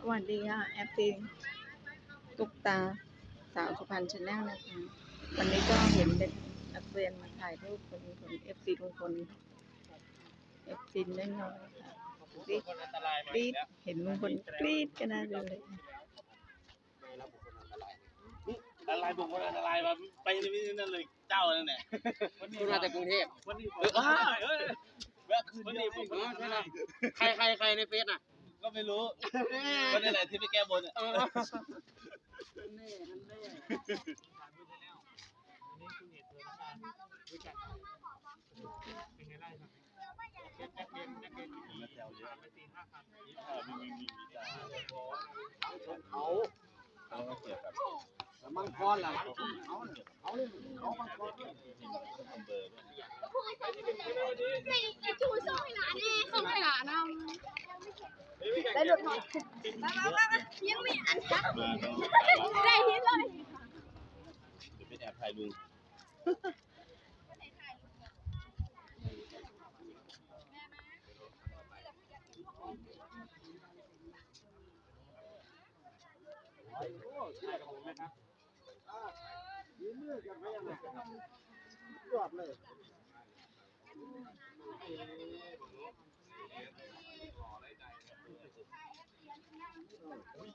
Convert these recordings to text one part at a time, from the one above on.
สวัสดีค่ะ แอฟซีตุกตาสาวสุพรรณชาแนลนะคะ วันนี้ก็เห็นเด็กนักเรียนมาถ่ายรูปคนคนเอฟซีลุงพลเอฟซีเล่นน้อยๆค่ะกรี๊ดกรี๊ดเห็นลุงพลกรี๊ดกันนะดูเลยอะไรบุคคลอันตรายมาไปนี่นั่นเลยเจ้านั่นแหละคุณมาจากกรุงเทพวันนี้ผมเอ้ยแวะคืนวันนี้ผมเออใช่ไหมใครใครใครในเฟซน่ะก็ ไม่รู้วันนี้แหละที่ไปแก้บนอะเออแน่แน่มาแซวเยอะมีมีมีมีจ้าเขาเขาก็เกี่ยวกับมังกรล่ะเขาเขาเลยเขามังกรอำเภอจะชูส่งให้หลานแน่ส่งให้หลานนำ ได้หลุดหน่อยมามามายังไม่อันครับมาต้องได้ฮิตเลยเดี๋ยวไปแอบถ่ายลุงยอดเลย Oui.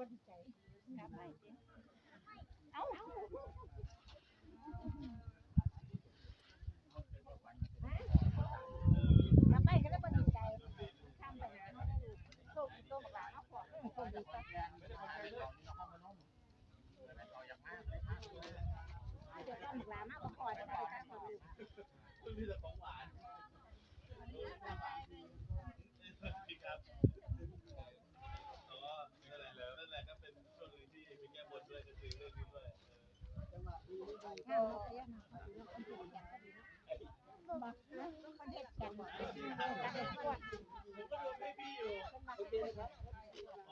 บนใจกลับไปเอาเดี๋ยวตอนหมีแต่ของหวานครับอ๋อนั่นแหละนั่นแหละก็เป็นช่วงหนึ่งที่ไปแก้บนด้วยก็คือเรื่องนี้ด้วย อ๋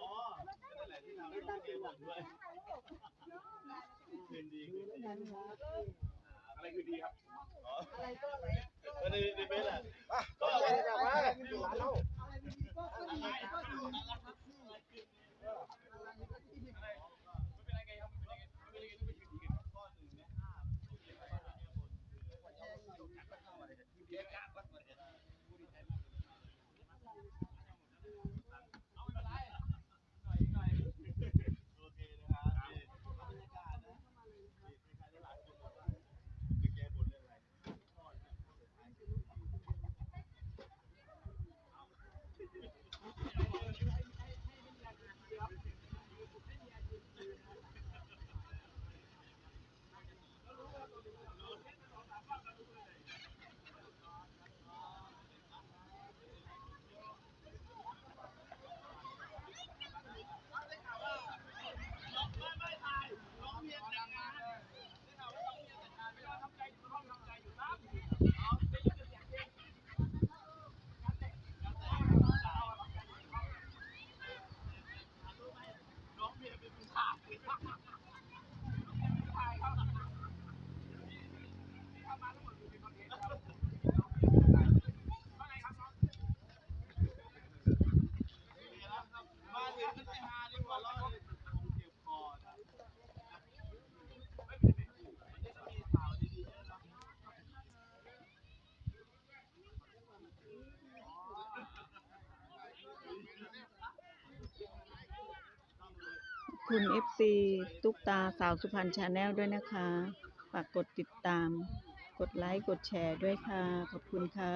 อนั่นแหละที่ทำให้เคคืนดีอะไรคือดีครับ คุณเอฟซีตุ๊กตาสาวสุพรรณชาแนลด้วยนะคะ ฝากกดติดตาม กดไลค์ กดแชร์ด้วยค่ะ ขอบคุณค่ะ